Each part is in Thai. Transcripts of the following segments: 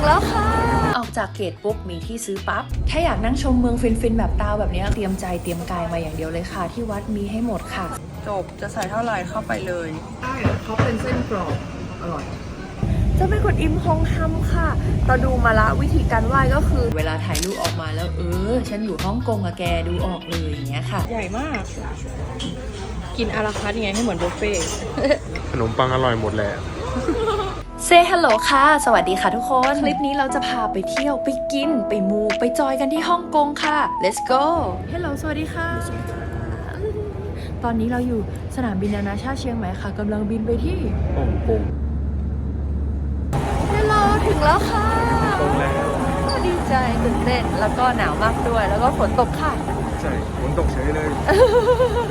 งแล้วค่ะ ออกจากเกตปุ๊บมีที่ซื้อปั๊บ ถ้าอยากนั่งชมเมืองฟินๆ แบบตาวแบบเนี้ยเตรียมใจเตรียมกายมาอย่างเดียวเลยค่ะ ที่วัดมีให้หมดค่ะ จบจะใส่เท่าไหร่เข้าไปเลยเขาเป็นเส้นกรอบอร่อยจะเป็นคนอิมฮองฮัมค่ะเราดูมาละวิธีการไหว้ก็คือ เวลาถ่ายรูปออกมาแล้ว เออ ฉันอยู่ฮ่องกงอะแกดูออกเลยอย่างเงี้ยค่ะ ใหญ่มาก กินอาราคาร์ทยังไงให้เหมือนบุฟเฟ่ต์ขนมปังอร่อยหมดแหละ เซฮัลโหลค่ะ สวัสดีค่ะทุกคน คลิปนี้เราจะพาไปเที่ยวไปกิน ไปมู ไปจอยกันที่ฮ่องกงค่ะ let's go ฮัลโหลสวัสดีค่ะ ตอนนี้เราอยู่สนามบินนานาชาติเชียงใหม่ค่ะกำลังบินไปที่ฮ่องกงฮัลโหลถึงแล้วค่ะตรงแล้วดีใจตื่นเต้นแล้วก็หนาวมากด้วย แล้วก็ฝนตกค่ะ ใช่ฝนตกเฉยเลย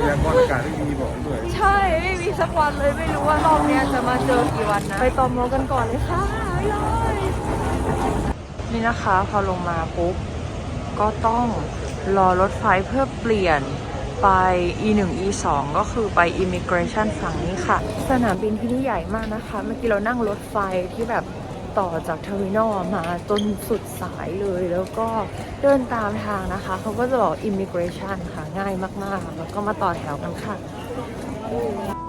พยากรณ์อากาศไม่มีบอกด้วย ใช่ ไม่มีสักวันเลยไม่รู้ว่ารอบเนี้ยจะมาเจอกี่วันนะ ไปตอมรกันก่อนเลยค่ะไปเลยนี่นะคะพอลงมาปุ๊บ ก็ต้องรอรถไฟเพื่อเปลี่ยนไป E1 E2 ก็คือไป Immigration ฝั่งนี้ค่ะ สนามบินที่นี่ใหญ่มากนะคะ เมื่อกี้เรานั่งรถไฟที่แบบ ต่อจากเทอร์มินอลมาจนสุดสายเลย แล้วก็เดินตามทางนะคะ เขาก็จะบอก Immigration ค่ะ ง่ายมากๆ แล้วก็มาต่อแถวกันค่ะ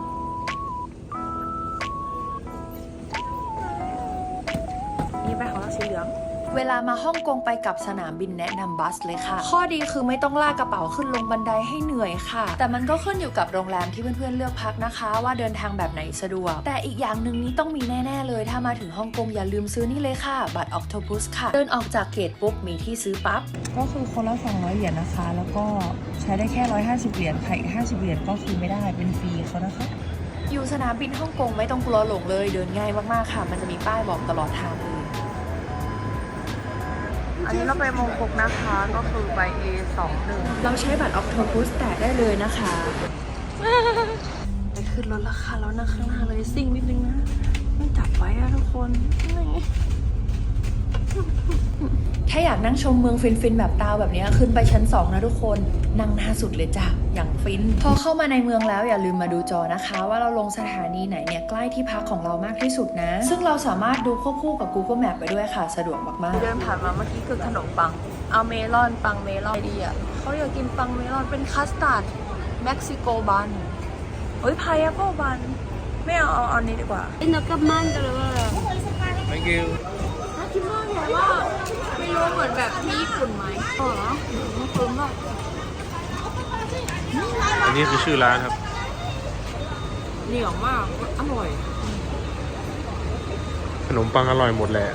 วลามาฮ่องกงไปกับสนามบินแนะนำบัสเลยค่ะ ข้อดีคือไม่ต้องลากกระเป๋าขึ้นลงบันไดให้เหนื่อยค่ะ แต่มันก็ขึ้นอยู่กับโรงแรมที่เพื่อนๆเลือกพักนะคะ ว่าเดินทางแบบไหนสะดวก แต่อีกอย่างหนึ่งนี้ต้องมีแน่ๆเลย ถ้ามาถึงฮ่องกงอย่าลืมซื้อนี่เลยค่ะ บัตรอ c t o พุสค่ะ เดินออกจากเกตปุ๊บมีที่ซื้อปั๊บ ก็คือคนละ200เหรียญนะคะ แล้วก็ใช้ได้แค่ 150 เหรียญค่ะอีก50 เหรียญก็คือไม่ได้เป็นฟรีเขานะคะอยู่สนามบินฮ่องกงไม่ต้องกลัวหลงเลย เดินง่ายมากๆค่ะ มันจะมีป้ายบอกตลอดทางเลย อันนี้เราไปมงกุกนะคะ ก็คือไป A21 เราใช้บัตรออกโทพุสแตะได้เลยนะคะไปขึ้นรถราคาแล้วนะข้างหน้าเลยซิ่งนิดนึงนะต้องจับไว้อะทุกคน ถ้าอยากนั่งชมเมืองฟินๆแบบตาวแบบเนี้ยขึ้นไปชั้น 2 นะทุกคน นั่งหน้าสุดเลยจ้ะ อย่างฟิน พอเข้ามาในเมืองแล้วอย่าลืมมาดูจอนะคะ ว่าเราลงสถานีไหนเนี่ยใกล้ที่พักของเรามากที่สุดนะ ซึ่งเราสามารถดูควบคู่กับ Google Map ไปด้วยค่ะ สะดวกมากๆ เดินผ่านมาเมื่อกี้คือขนมปัง เอาเมลอนปังเมลอนดีอะเขาอยากกินปังเมลอนเป็นคัสตาร์ดเม็กซิโกบันเฮ้ยพายแอปเปิลบันไม่เอาเอาอันนี้ดีกว่า Ito ka man talaga. thank you น่ากินมากเลยว่าไม่รู้เหมือนแบบที่ญี่ปุ่นไหมอ๋อมันคุ้มมากอันนี้คือชื่อร้านครับ เหนียวมาก อร่อย ขนมปังอร่อยหมดแหละ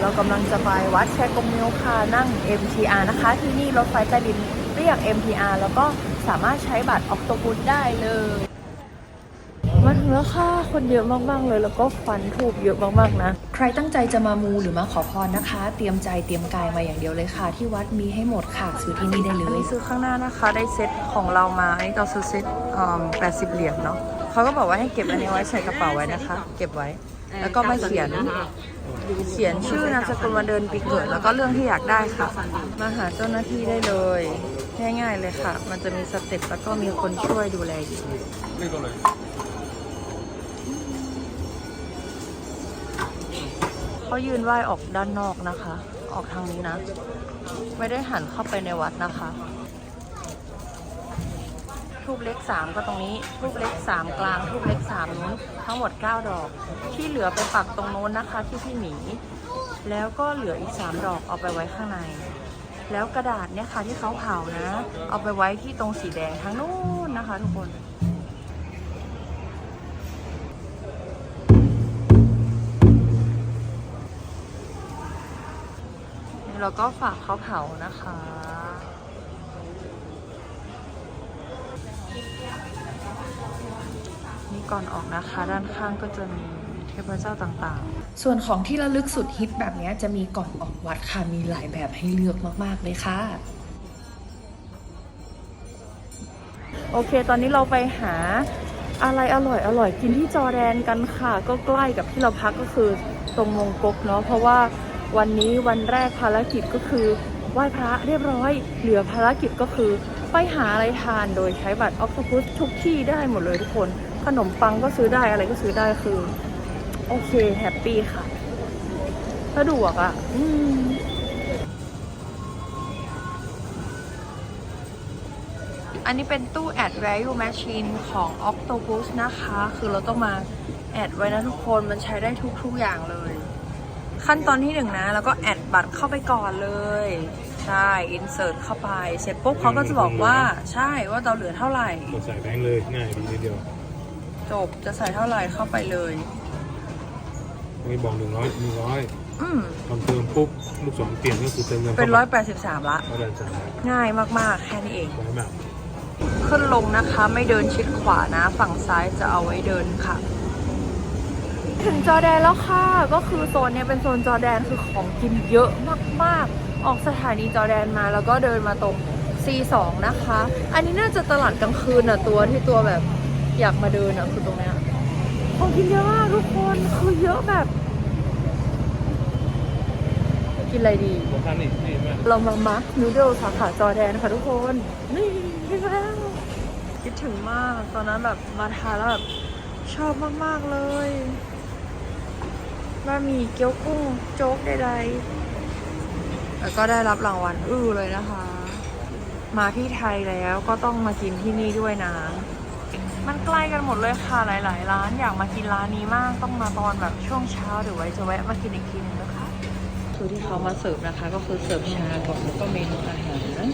เรากำลังจะไปวัดแชกงมิวค่ะนั่ง MTR นะคะ ที่นี่รถไฟใต้ดินเรียก MTR แล้วก็สามารถใช้บัตรออกโตบุสได้เลยมาถึ งแล้วค่ะ คนเยอะมากๆเลย แล้วก็ฟันถูกเยอะมากๆนะ ใครตั้งใจจะมามูหรือมาขอพรนะคะ เตรียมใจเตรียมกายมาอย่างเดียวเลยค่ะ ที่วัดมีให้หมดค่ะ ซื้อที่นี่ได้เลยอันนี้ซื้อข้างหน้านะคะได้เซ็ตของเรามาอันนี้เราซื้อเซ็ตแปดสิบเหรียญเนาะเขาก็บอกว่าให้เก็บอันนี้ไว้ใส่กระเป๋าไว้นะคะ เก็บไว้ แล้วก็มาเขียน เขียนชื่อนามสกุลวันเดือนปีเกิด แล้วก็เรื่องที่อยากได้ค่ะ มาหาเจ้าหน้าที่ได้เลย ง่ายๆเลยค่ะ มันจะมีสเต็ปแล้วก็มีคนช่วยดูแลอยู่ นี่ก็เลย เขายืนไหว้ออกด้านนอกนะคะ ออกทางนี้นะ ไม่ได้หันเข้าไปในวัดนะคะทูบเล็กสามก็ตรงนี้ทูบเล็กสามกลางทูบเล็กสามนู้น ทั้งหมดเก้าดอก ที่เหลือไปปักตรงโน้นนะคะ ที่พี่หมี แล้วก็เหลืออีกสามดอกเอาไปไว้ข้างใน แล้วกระดาษเนี่ยค่ะที่เขาเผานะ เอาไปไว้ที่ตรงสีแดงทั้งนู้นนะคะ ทุกคน นี่เราก็ฝากเขาเผานะคะ นี่ก่อนออกนะคะ ด้านข้างก็จะมีเทพเจ้าต่างๆ ส่วนของที่ระลึกสุดฮิตแบบเนี้ยจะมีก่อนออกวัดค่ะ มีหลายแบบให้เลือกมากๆเลยค่ะ โอเค ตอนนี้เราไปหาอะไรอร่อยอร่อยกินที่จอร์แดนกันค่ะ ก็ใกล้กับที่เราพักก็คือตรงมงกกเนาะเพราะว่า วันนี้วันแรกภารกิจก็คือไหว้พระเรียบร้อย เหลือภารกิจก็คือ ไปหาอะไรทานโดยใช้บัตรออก o พุสทุกที่ได้หมดเลยทุกคน ขนมปังก็ซื้อได้อะไรก็ซื้อได้คือ โอเคแฮปปี้ค่ะสะดวกอะ่ะอันนี้เป็นตู้แอด value machine ของ Octopus นะคะ คือเราต้องมาแอดไว้นะทุกคน มันใช้ได้ทุก ๆ อย่างเลย ขั้นตอนที่หนึ่งนะ แล้วก็แอดบัตรเข้าไปก่อนเลย ใช่ insert เข้าไป เสร็จปุ๊บเขาก็จะบอกว่าใช่ว่าเราเหลือเท่าไหร่ กดใส่แบงค์เลยง่ายดีนิดเดียวจบจะใส่เท่าไหร่เข้าไปเลยไม่บอกหนึ่งร้อยหนึ่งร้อยอืมทำเติมปุ๊บลูกศรเปลี่ยนก็คือเติมเงินเป็นร้อยแปดสิบสามละ ร้อยแปดสิบสามง่ายมากๆ แค่นี้เองร้อยแบบ ขึ้นลงนะคะไม่เดินชิดขวานะ ฝั่งซ้ายจะเอาไว้เดินค่ะ ถึงจอร์แดนแล้วค่ะ ก็คือโซนเนี้ยเป็นโซนจอร์แดนคือของกินเยอะมากๆ ออกสถานีจอร์แดนมาแล้วก็เดินมาตรง C2 นะคะ อันนี้น่าจะตลาดกลางคืนอะตัวที่ตัวแบบอยากมาเดินอะคือตรงเนี้ยของกินเยอะมากทุกคนคือเยอะแบบ กินอะไรดีผมทานนี่นี่มากเรามามักนูเดิลสาขาจอร์แดนค่ะทุกคน นี่พี่แล้วคิดถึงมากตอนนั้นแบบมาทานแล้วแบบชอบมาก ๆ เลย บะหมี่เกี๊ยวกุ้งโจ๊กใดๆแล้วก็ได้รับรางวัลอื้อเลยนะคะ มาที่ไทยแล้วก็ต้องมากินที่นี่ด้วยนะ มันใกล้กันหมดเลยค่ะหลาย ๆ ร้านอยากมากินร้านนี้มากต้องมาตอนแบบช่วงเช้าเดี๋ยวไว้จะแวะมากินอีกทีนึงนะคะ คือที่เขามาเสิร์ฟนะคะ ก็คือเสิร์ฟชาก่อนแล้วก็เมนูอาหาร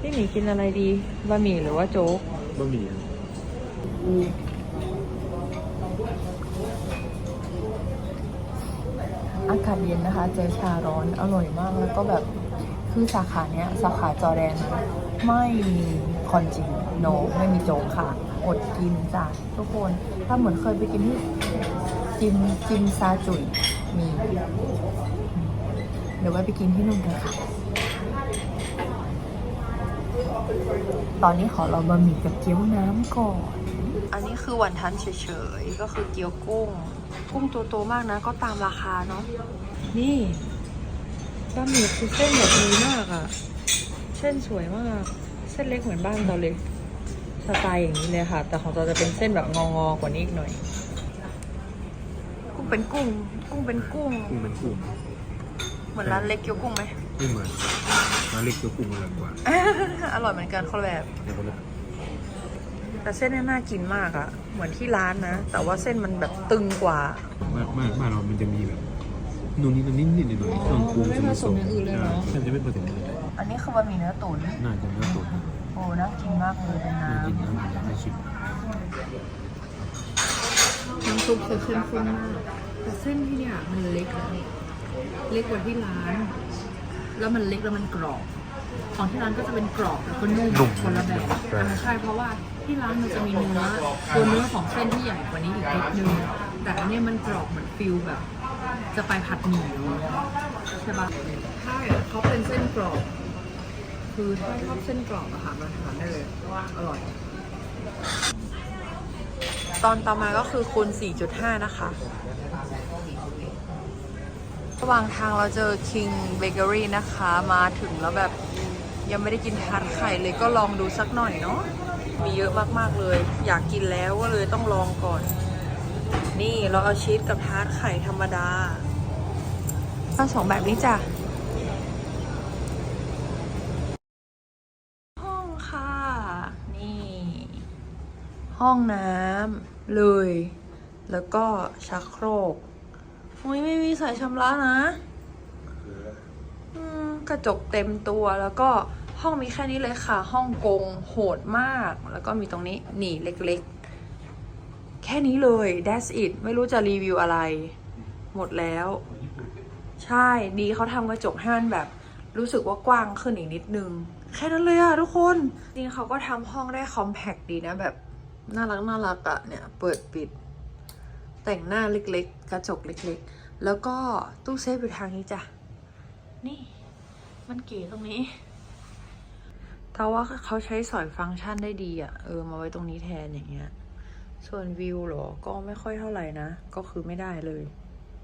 พี่หมีกินอะไรดีบะหมี่หรือว่าโจ๊กบะหมี่ อากาศเย็นนะคะเจอชาร้อนอร่อยมากแล้วก็แบบคือสาขาเนี้ยสาขาจอแดนนะไม่มีคอนจิโนไม่มีโจ๊กค่ะ อดกินจ้ะทุกคน ถ้าเหมือนเคยไปกินที่จิมจิมซาจุยมี เดี๋ยวไว้ไปกินที่นู่นกันค่ะ ตอนนี้ขอเราบะหมี่กับเกี๊ยวน้ำก่อน อันนี้คือวันทันเฉยๆ ก็คือเกี๊ยวกุ้ง กุ้งตัวโตมากนะ ก็ตามราคาเนาะนี่บะหมี่คือเส้นแบบดีมากอะเส้นสวยมาก เส้นเล็กเหมือนบ้านเราเลย สไตล์อย่างนี้เลยค่ะ แต่ของเราจะเป็นเส้นแบบงองๆกว่านี้อีกหน่อย กุ้งเป็นกุ้ง กุ้งเป็นกุ้ง กุ้งเป็นกุ้งเหมือนร้านเล็กเกี๊ยวกุ้งไหมไม่เหมือนร้านเล็กเกี๊ยวกุ้งอร่อยกว่า อร่อยเหมือนกันคนละแบบ เดี๋ยวคนละ แต่เส้นเนี่ยน่ากินมากอะเหมือนที่ร้านนะ แต่ว่าเส้นมันแบบตึงกว่าบ้านบ้านบ้านเรามันจะมีแบบนู่นนี่นั่นนิดนิดหน่อยๆเครื่องปรุงไม่ผสมอย่างอื่นเลยเหรอใช่มันจะไม่ผสมอย่างอื่นเลยอันนี้คือบะหมี่เนื้อตุ๋นน่าจะเนื้อตุ๋นโอ้น่ากินมากเลยเป็นน้น่ากินนะอยากให้ชิมน้ำซุปคือเข้มข้นมากแต่เส้นที่เนี่ยมันเล็กนะเล็กกว่าที่ร้าน แล้วมันเล็กแล้วมันกรอบ ของที่ร้านก็จะเป็นกรอบแล้วก็นุ่มคนละแบบอ่าใช่เพราะว่า ที่ร้านมันจะมีเนื้อตัวเนื้อของเส้นที่ใหญ่กว่านี้อีกนิดนึงแต่อันเนี้ยมันกรอบเหมือนฟิลแบบ จะไปผัดหมี่ใช่ปะใช่เขาเป็นเส้นกรอบ คือถ้าชอบเส้นกรอบอะค่ะมาทานได้เลยอร่อยำตอนต่อมาก็คือคูณ4.5 นะคะ ระหว่างทางเราเจอ King Bakery นะคะ มาถึงแล้วแบบยังไม่ได้กินทาร์ตไข่เลยก็ลองดูสักหน่อยเนาะ มีเยอะมากๆเลย อยากกินแล้วก็เลยต้องลองก่อน นี่เราเอาชีสกับทาร์ตไข่ธรรมดาทั้งสองแบบนี้จ้ะห้องค่ะ นี่ ห้องน้ำเลย แล้วก็ชักโครกโอ้ยไม่มีสายชำระนะ กระจกเต็มตัวแล้วก็ ห้องมีแค่นี้เลยค่ะ ห้องกงโหดมาก แล้วก็มีตรงนี้หนีเล็กๆ แค่นี้เลย that's it ไม่รู้จะรีวิวอะไร หมดแล้ว ใช่ดีเขาทำกระจกให้มันแบบ รู้สึกว่ากว้างขึ้นอีกนิดนึง แค่นั้นเลยอะทุกคน จริงเขาก็ทำห้องได้คอมแพคดีนะแบบ น่ารักน่ารักอะเนี่ยเปิดปิด แต่งหน้าเล็กๆ กระจกเล็กๆ แล้วก็ตู้เซฟอยู่ทางนี้จ้ะนี่ มันเก๋ตรงนี้ แต่ว่าเขาใช้สอยฟังก์ชันได้ดีอะเออ มาไว้ตรงนี้แทนอย่างเงี้ย ส่วนวิวเหรอ ก็ไม่ค่อยเท่าไหร่นะ ก็คือไม่ได้เลย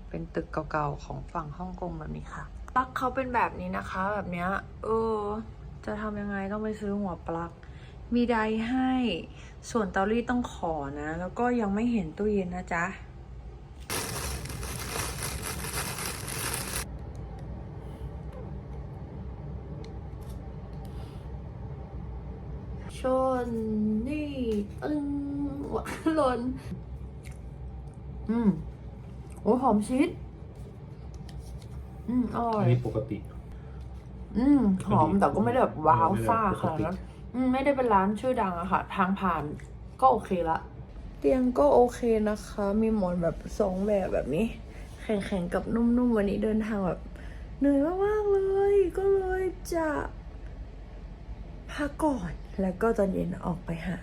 เป็นตึกเก่าๆของฝั่งฮ่องกงแบบนี้ค่ะ ปลั๊กเขาเป็นแบบนี้นะคะ แบบเนี้ย เออ จะทำยังไงต้องไปซื้อหัวปลั๊ก มีไดให้ ส่วนเตารีดต้องขอนะ แล้วก็ยังไม่เห็นตู้เย็นนะจ๊ะ ตึงหวานหล่นอืมโอ้หอมชีสอืมอร่ออัยนนี้ปกติ อืมหอมแต่ก็ไม่ได้แบบว้าวซ่าขนาดนั้นอืมไม่ได้เป็นร้านชื่อดังอะค่ะ ทางผ่านก็โอเคละ เตียงก็โอเคนะคะ มีหมอนแบบสองแบบแบบนี้ แข็งๆกับนุ่มๆ วันนี้เดินทางแบบเหนื่อยมากๆเลย ก็เลยจะพักก่อน แล้วก็ตอนเย็นออกไปหา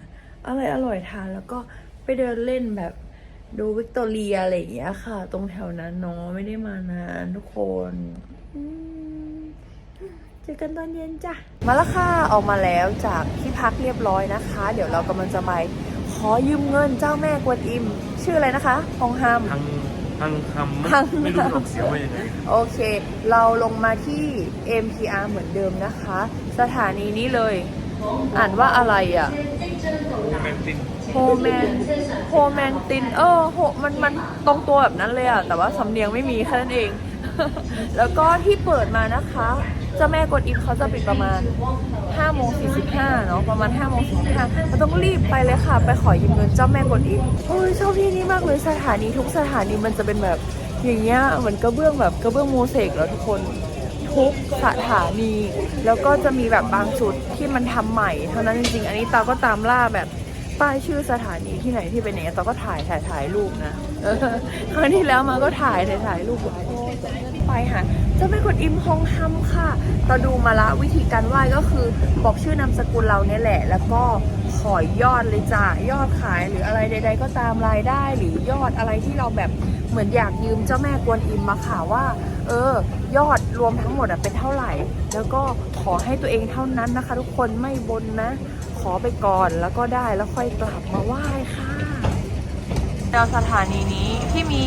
อะไรอร่อยทานแล้วก็ไปเดินเล่นแบบดูวิกตอเรียอะไรอย่างเงี้ยค่ะ ตรงแถวนั้นเนาะไม่ได้มานานทุกคนอืมเจอกันตอนเย็นจ้ะ มาแล้วค่ะ ออกมาแล้วจากที่พักเรียบร้อยนะคะ เดี๋ยวเรากำลังจะไปขอยืมเงินเจ้าแม่กวนอิม ชื่ออะไรนะคะฮองฮัมทางทางคำทางไม่รู้ออกเสียงว่ายังไง โอเค เราลงมาที่ MTR เหมือนเดิมนะคะ สถานีนี้เลย อ่านว่าอะไรอะแมนตินโฮแมนโฮแมนติน เออโฮมันมันตรงตัวแบบนั้นเลยอะ แต่ว่าสำเนียงไม่มีแค่นั้นเอง แล้วก็ที่เปิดมานะคะเจ้าแม่กวนอิมเขาจะปิดประมาณ5โมง45เนาะประมาณ5โมง45เราต้องรีบไปเลยค่ะ ไปขอยืมเงินเจ้าแม่กวนอิมโอ้ยชอบที่นี่มากเลยสถานีทุกสถานีมันจะเป็นแบบอย่างเงี้ยเหมือนกระเบื้องแบบกระเบื้องโมเสกแล้วทุกคน ทุกสถานี แล้วก็จะมีแบบบางจุดที่มันทำใหม่ เท่านั้นจริงๆ อันนี้ตาก็ตามล่าแบบป้ายชื่อสถานีที่ไหนที่เป็นอย่างเงี้ยตาก็ถ่ายถ่ายถ่ายรูปนะครั้งที่แล้วมาก็ถ่ายถ่ายถ่ายรูปไว้ไปหาเจ้าแม่กวนอิมฮองฮัมค่ะเราดูมาละวิธีการไหว้ก็คือบอกชื่อนามสกุลเราเนี่ยแหละ แล้วก็ขอยอดเลยจ้ายอดขายหรืออะไรใด ๆ ก็ตามรายได้หรือยอดอะไรที่เราแบบเหมือนอยากยืมเจ้าแม่กวนอิมมาค่ะว่า เออ ยอดรวมทั้งหมดอะเป็นเท่าไหร่ แล้วก็ขอให้ตัวเองเท่านั้นนะคะ ทุกคนไม่บนนะ ขอไปก่อนแล้วก็ได้แล้วค่อยกลับมาไหว้ค่ะเจอสถานีนี้พี่มี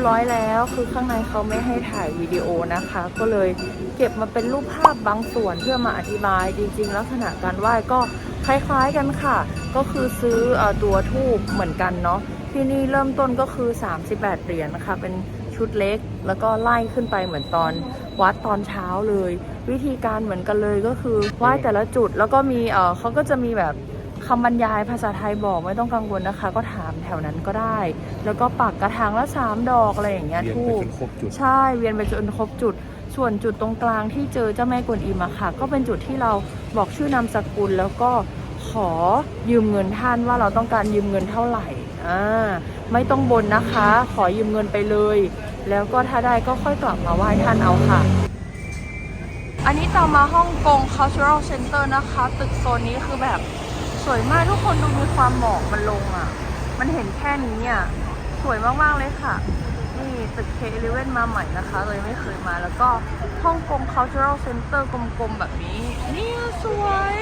บร้อยแล้ว คือข้างในเขาไม่ให้ถ่ายวิดีโอนะคะ ก็เลยเก็บมาเป็นรูปภาพบางส่วนเพื่อมาอธิบาย จริง ๆ ลักษณะการไหว้ก็คล้ายๆกันค่ะ ก็คือซื้ออตัวทูบเหมือนกันเนาะที่นี่เริ่มต้นก็คือ 38 เหรียญนะคะ เป็นชุดเล็กแล้วก็ไล่ขึ้นไปเหมือนตอนวัดตอนเช้าเลย วิธีการเหมือนกันเลยก็คือไหว้แต่ละจุดแล้วก็มีเออเขาก็จะมีแบบ คำบรรยายภาษาไทยบอกไม่ต้องกังวลนะคะ ก็ถามแถวนั้นก็ได้ แล้วก็ปักกระถางละสามดอกอะไรอย่างเงี้ยเรียนทูไปบจนครบจุดใช่เวียนไปจนครบจุด ส่วนจุดตรงกลางที่เจอเจ้าแม่กวนอิมอะค่ะ ก็เป็นจุดที่เราบอกชื่อนามสกุลแล้วก็ขอยืมเงินท่านว่าเราต้องการยืมเงินเท่าไหร่อ่าไม่ต้องบนนะคะ ขอยืมเงินไปเลย แล้วก็ถ้าได้ก็ค่อยกลับมาไหว้ท่านเอาค่ะ อันนี้ต่อมาฮ่องกง cultural center นะคะ ตึกโซนนี้คือแบบส วยมากทุกคนดูมีความหมอกมันลงอะ มันเห็นแค่นี้อะ สวยมากๆเลยค่ะ นี่ตึกเคเลเว่นมาใหม่นะคะเลยไม่เคยมาแล้วก็ฮ่องกง cultural center กลมๆ แบบนี้เนี่ยสวย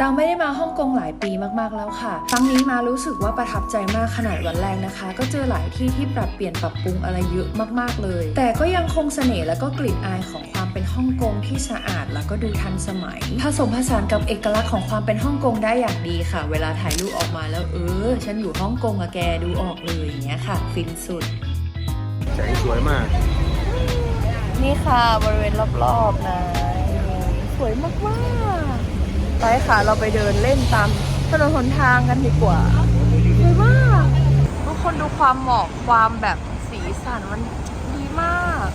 เราไม่ได้มาฮ่องกงหลายปีมากๆแล้วค่ะ ครั้งนี้มารู้สึกว่าประทับใจมากขนาดวันแรกนะคะ ก็เจอหลายที่ที่ปรับเปลี่ยนปรับปรุงอะไรเยอะมากๆเลย แต่ก็ยังคงเสน่ห์และก็กลิ่นอายของความเป็นฮ่องกงที่สะอาดแล้วก็ดูทันสมัย ผสมผสานกับเอกลักษณ์ของความเป็นฮ่องกงได้อย่างดีค่ะ เวลาถ่ายรูปออกมาแล้วเออ ฉันอยู่ฮ่องกงอะแกดูออกเลยอย่างเงี้ยค่ะ ฟินสุดแสงสวยมาก นี่ค่ะบริเวณรอบๆนะสวยมากๆ ไปค่ะ เราไปเดินเล่นตามถนนหนทางกันดีกว่าสวยมากทุกคนดูความหมอกความแบบสีสันมันดีมาก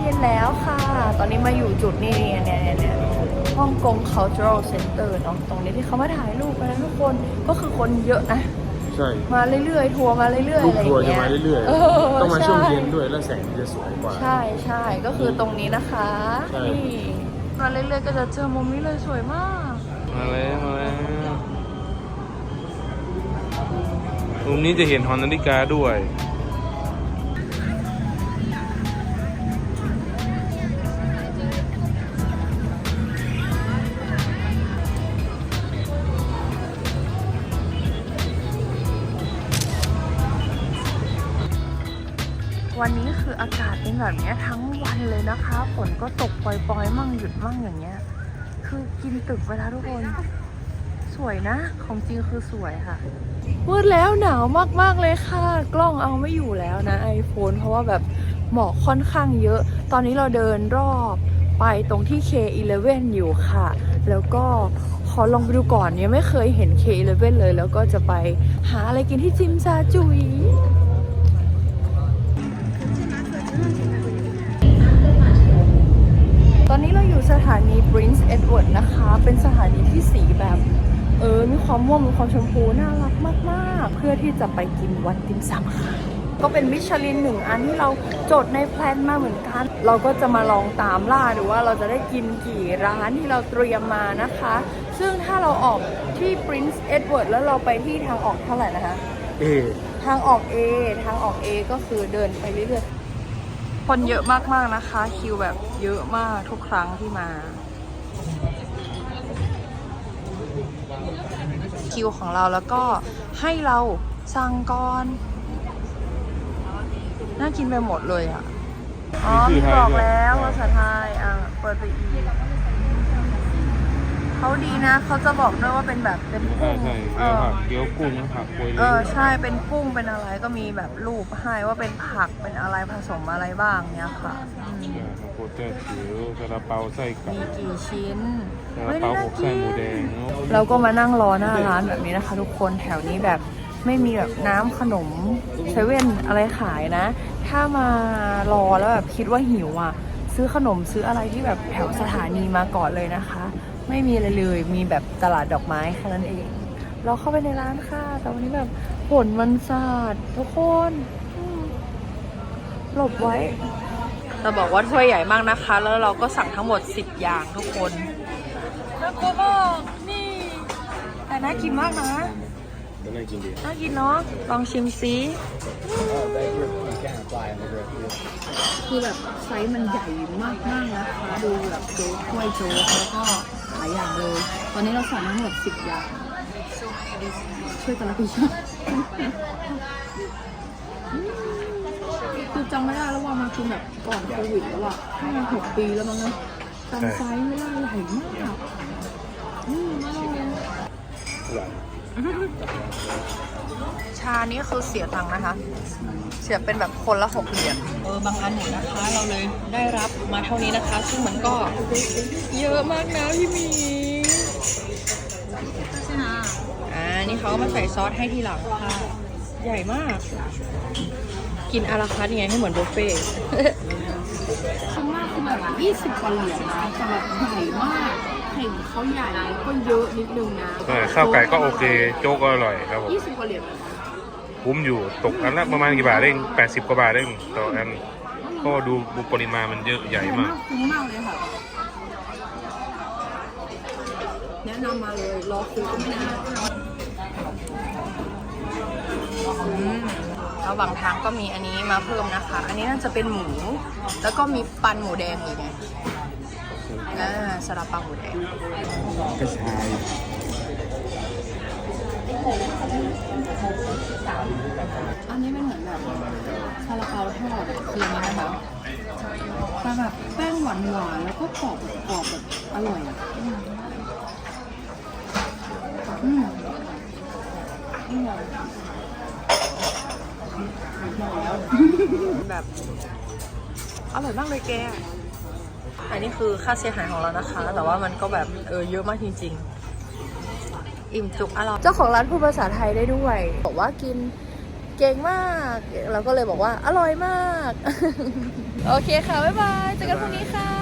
เย็นแล้วค่ะ ตอนนี้มาอยู่จุดนี้เนี่ยเนี่ยเนี่ยฮ่องกง cultural center เนาะตรงนี้ที่เขามาถ่ายรูปกันนะทุกคนก็คือคนเยอะนะ ใช่ มาเรื่อยๆทัวร์มาเรื่อยๆลูอะกไรอทัวร์ย่างจะเงี้ยมาเรื่อยเออๆต้องมาช่วงใเย็นด้วยแล้วแสงมันจะสวยกว่า ใช่ใช่ก็คือตรงนี้นะคะใช่ นี่มาเรื่อยๆก็จะเจอมุมนี้เลยสวยมาก มาแล้วมาแล้วตรงนี้จะเห็นหอนาฬิกาด้วย แบบนี้ทั้งวันเลยนะคะฝนก็ตกปล่อยๆ มั่งหยุดมั่งอย่างเงี้ย คือกินตึกไปแล้วทุกคน สวยนะ ของจริงคือสวยค่ะมืดแล้วหนาวมากๆเลยค่ะ กล้องเอาไม่อยู่แล้วนะ iPhone เพราะว่าแบบหมอกค่อนข้างเยอะ ตอนนี้เราเดินรอบไปตรงที่ K11 อยู่ค่ะ แล้วก็ขอลองไปดูก่อนเนี่ยไม่เคยเห็น K11 เลย แล้วก็จะไปหาอะไรกินที่จิมซาจุย ถานี Prince Edward นะคะ เป็นสถานีที่สีแบบ เออ มีความม่วงมีความชมพูน่ารักมาก ๆ เพื่อที่จะไปกินวันติมซำค่ะ ก็เป็นมิชลินหนึ่งอันที่เราจดในแพลนมาเหมือนกัน เราก็จะมาลองตามล่าดูว่าเราจะได้กินกี่ร้านที่เราเตรียมมานะคะ ซึ่งถ้าเราออกที่ Prince Edward แล้วเราไปที่ทางออกเท่าไหร่นะคะ เอทางออก A ทางออก A ก็คือเดินไปเรื่อยๆ คนเยอะมากๆนะคะ คิวแบบเยอะมากทุกครั้งที่มา คิวของเราแล้วก็ให้เราสั่งก่อนน่ากินไปหมดเลยอะ อ๋อมีบอกแล้วภาษาไทยอะ เปิดไปอีก เขาดีนะ เขาจะบอกด้วยว่าเป็นแบบเป็นใช่กุ้งใช่เอเกี๊ยวอผักเกี๊ยวกุ้งผักโวยเออใช่เป็นกุ้งเป็นอะไรก็มีแบบรูปให้ว่าเป็นผักเป็นอะไรผสมอะไรบ้างเนี้ยค่ะอืมข้าวโพดแจ่จิ๋วซาลาเปาไส้ไก่มีกี่ชิ้นซาลาฮ้ยเปาน่อบไส้หมูแดงกินเนาะเราก็มานั่งรอหน้าร้านแบบนี้นะคะ ทุกคนแถวนี้แบบไม่มีแบบน้ำขนมเซเว่นอะไรขายนะ ถ้ามารอแล้วแบบคิดว่าหิวอะ ซื้อขนมซื้ออะไรที่แบบแถวสถานีมาก่อนเลยนะคะ ไม่มีอะไรเลย มีแบบตลาดดอกไม้แค่นั้นเอง เราเข้าไปในร้านค่ะ แต่วันนี้แบบฝนมันสาดทุกคนอืมหลบไว้ เราบอกว่าถ้วยใหญ่มากนะคะ แล้วเราก็สั่งทั้งหมด 10 อย่างทุกคนน่ากลัวมากนี่ แต่น่ากินมากนะก็น่ากินดีน่ากินเนาะลองชิมซิคือแบบไซส์มันใหญ่มากมากๆนะคะ ดูแบบโจ๊กถ้วยโจ๊กแล้วก็หลายอย่างเลย ตอนนี้เราสั่งทั้งหมดสิบอย่าง ช่วยกันรับผิดชอบอืมคือจำไม่ได้แล้วว่ามาคือแบบก่อนโควิดแล้วอะประมาณหกปีแล้วมั้งนะจำไซส์ไม่ได้ใหญ่มากอืมอร่อย ชานี่คือเสียตังค์นะคะ เสียเป็นแบบคนละหกเหรียญ เออบางอันเนี่ยนะคะเราเลยได้รับมาเท่านี้นะคะ ซึ่งมันก็เยอะมากนะพี่หมีอ่านี่เขาก็มาใส่ซอสให้ทีหลังค่ะ ใหญ่มาก กินอาราคาร์ทยังไงให้เหมือนบุฟเฟ่ต์ข้างหน้าคือแบบยี่สิบกว่าเหรียญนะแต่แบบใหญ่มาก ไข่เขาใหญ่แล้วก็เยอะนิดนึงนะใช่ข้าวไก่ก็โอเค โจ๊กก็อร่อยครับผมยี่สิบกว่าเหรียญนะคุ้มอยู่ตกอันละประมาณกี่บาทเองแปดสิบกว่าบาทเองต่ออันก็ดูดูปริมาณมันเยอะใหญ่มากคุ้มมากเลยค่ะแนะนำมาเลยรอคิวก็ไม่นานระหว่างทางก็มีอันนี้มาเพิ่มนะคะ อันนี้น่าจะเป็นหมู แล้วก็มีปันหมูแดงอีกไง อ่าสลับปังหมูแดงกระชายอันนี้เป็นเหมือนแบบซาลาเปาทอดอะคืออันนี้นะคะแต่แบบแป้งหวานหวานๆแล้วก็กรอบแบบกรอบแบบอร่อยอะอืมอืมอร่อยแบบอร่อยมากเลยแก อันนี้คือค่าเสียหายของเรานะคะ แต่ว่ามันก็แบบเออเยอะมากจริง ๆ อิ่มจุกอร่อยเจ้าของร้านพูดภาษาไทยได้ด้วย บอกว่ากินเก่งมาก เราก็เลยบอกว่าอร่อยมาก โอเคค่ะ บ๊ายบาย เจอกันพรุ่งนี้ค่ะ